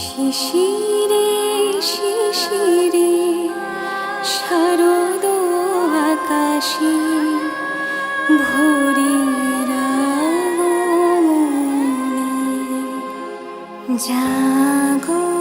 শিশিরে শিশিরে শারদ আকাশে ভোরের জাগো।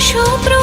জাগো